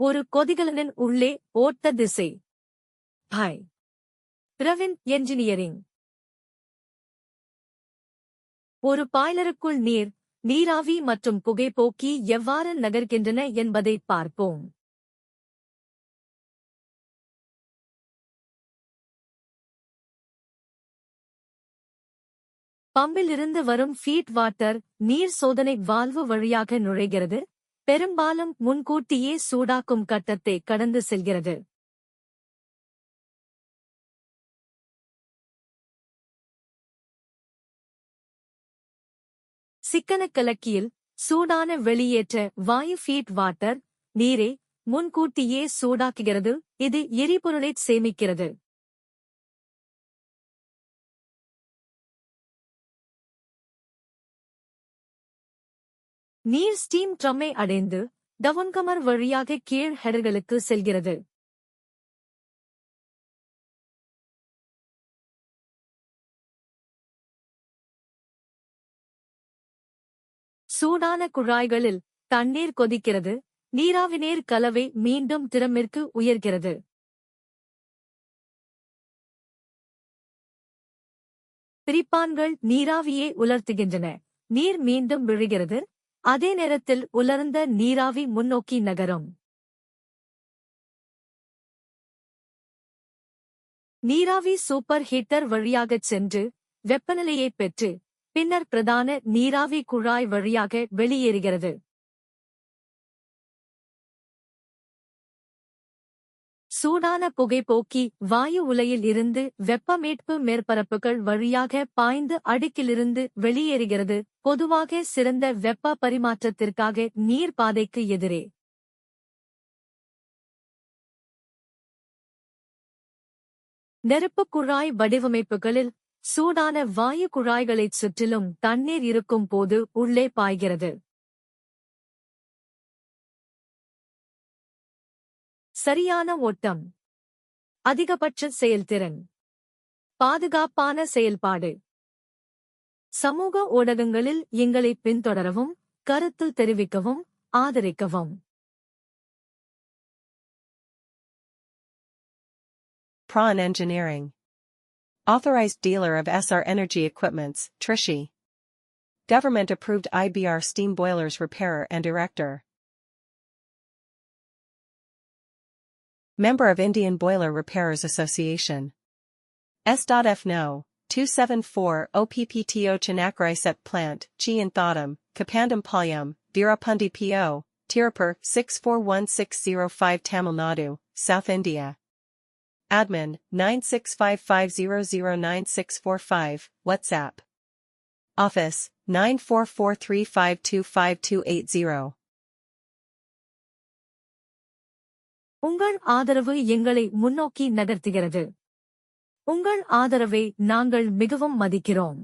ஒரு கொதிகலனின் உள்ளே ஓட்ட திசை. ஹை பிரவின் என்ஜினியரிங் ஒரு பாய்லருக்குள் நீர் நீராவி மற்றும் புகைப்போக்கி எவ்வாறு நகர்கின்றன என்பதை பார்ப்போம். பம்பிலிருந்து வரும் ஃபீட் வாட்டர் நீர் சோதனை வால்வு வழியாக நுழைகிறது. பெரும்பாலும் முன்கூட்டியே சூடாக்கும் கட்டத்தை கடந்து செல்கிறது. சிக்கன கலக்கியில் சூடான வெளியேற்ற வாயு ஃபீட் வாட்டர் நீரை முன்கூட்டியே சூடாக்குகிறது இது எரிபொருளை சேமிக்கிறது. நீர் ஸ்டீம் ட்ரம்மை அடைந்து டவுன்கமர் வழியாக கீழ் ஹெடர்களுக்கு செல்கிறது. சூடான குழாய்களில் தண்ணீர் கொதிக்கிறது. நீராவினேர் கலவை மீண்டும் திறமிற்கு உயர்கிறது. பிரிப்பான்கள் நீராவியை உலர்த்துகின்றன. நீர் மீண்டும் விழுகிறது. அதே நேரத்தில் உலர்ந்த நீராவி முன்னோக்கி நகரும். நீராவி சூப்பர் ஹீட்டர் வழியாகச் சென்று வெப்பநிலையைப் பெற்று பின்னர் பிரதான நீராவி குழாய் வழியாக வெளியேறுகிறது. சூடான புகைப்போக்கி வாயு உலையில் இருந்து வெப்பமீட்பு மேற்பரப்புகள் வழியாக பாய்ந்து அடுக்கிலிருந்து வெளியேறுகிறது. பொதுவாக சிறந்த வெப்ப பரிமாற்றத்திற்காக நீர் பாதைக்கு எதிரே. நெருப்புக் குழாய் வடிவமைப்புகளில் சூடான வாயு குழாய்களைச் சுற்றிலும் தண்ணீர் இருக்கும் போது உள்ளே பாய்கிறது. சரியான ஓட்டம் அதிகபட்ச செயல்திறன் பாதுகாப்பான செயல்பாடு சமூக ஊடகங்களில் எங்களை பின்தொடரவும் கருத்து தெரிவிக்கவும் ஆதரிக்கவும் Prawn Engineering. Authorized dealer of SR Energy Equipments, Trishi. Government approved IBR steam boilers repairer and erector. Member of Indian Boiler Repairers Association. S.F. No. 274 OPPTO Chinakrai Set Plant, Chi and Thodam, Kapandam Palyam, Virapundi PO, Tirupur 641605 Tamil Nadu, South India. Admin 96550099645, WhatsApp. Office 94435252280. உங்கள் ஆதரவு எங்களை முன்னோக்கி நகர்த்துகிறது. உங்கள் ஆதரவை நாங்கள் மிகவும் மதிக்கிறோம்.